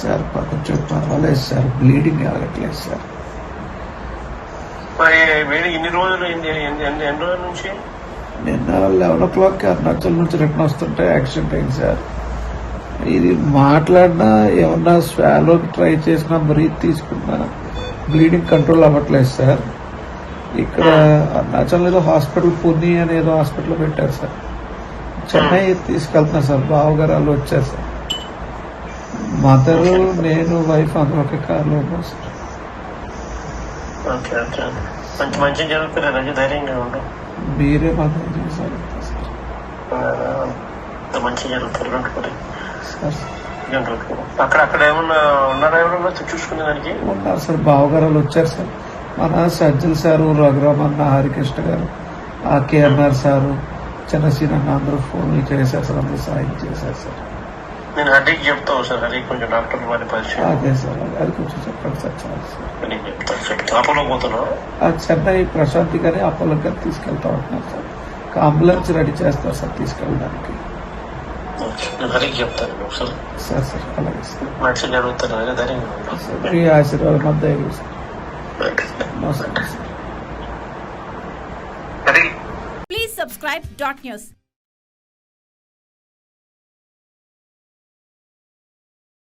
Sir కొంచెం పర్వాలేదు sir bleeding ఆగట్లేదు సార్. మరి వేడి ఇన్ని రోజులు ఎన్ని రోజుల నుంచి? నిన్న లెవెన్ ఓ క్లాక్ అరుణాచల్ నుంచి రిటర్న్ వస్తుంటే యాక్సిడెంట్ అయింది సార్. ఇది మాట్లాడినా ఏమన్నా స్వాలోకి ట్రై చేసినా బ్రీత్ తీసుకున్నా బ్లీడింగ్ కంట్రోల్ అవ్వట్లేదు సార్. ఇక్కడ అరుణాచల్ ఏదో హాస్పిటల్ పుని అని ఏదో హాస్పిటల్ పెట్టారు సార్. చెన్నై తీసుకెళ్తున్నా సార్. బావగారు వాళ్ళు వచ్చారు సార్. మదరు నేను వైఫ్ అందరూ ఒక కార్లో సార్. ఓకే ఓకే మంచి మంచి జరుగుతుంది రాజు ధైర్యంగా ఉండు. మీరే చేశారు సార్. మంచి జరుగుతుంది. సార్ అక్కడ అక్కడ ఏమన్నా ఉన్నారా ఎవరన్నా చూసుకునే దానికి? ఉన్నారు సార్. బావగారు వచ్చారు సార్. మన సజ్జల్ సారు రఘురామన్న హరికృష్ణ గారు ఆ కేఎన్ఆర్ సారు చిన్నసీన అన్న అందరూ ఫోన్లు సార్ అందరూ సాయం సార్. నేను హరికి చెప్తావు సార్ హరికి కొంచెం డాక్టర్ వారి పరిచయం. అదే సార్ అది కొంచెం చెప్పండి సార్ చాలు సార్. నేను చెప్తాను చెప్తాను అపోలో పోతున్నావు? ఆ చెన్నై ప్రశాంతి గారి అపోలో గారు తీసుకెళ్తా ఉంటున్నారు సార్. అంబులెన్స్ రెడీ చేస్తారు సార్ తీసుకెళ్ళడానికి. నేను హరికి చెప్తాను ఒకసారి సార్. సార్ అలాగే సార్. ఉండు. సార్ మీ ఆశీర్వాదం మధ్య sir sir. Subscribe dot news.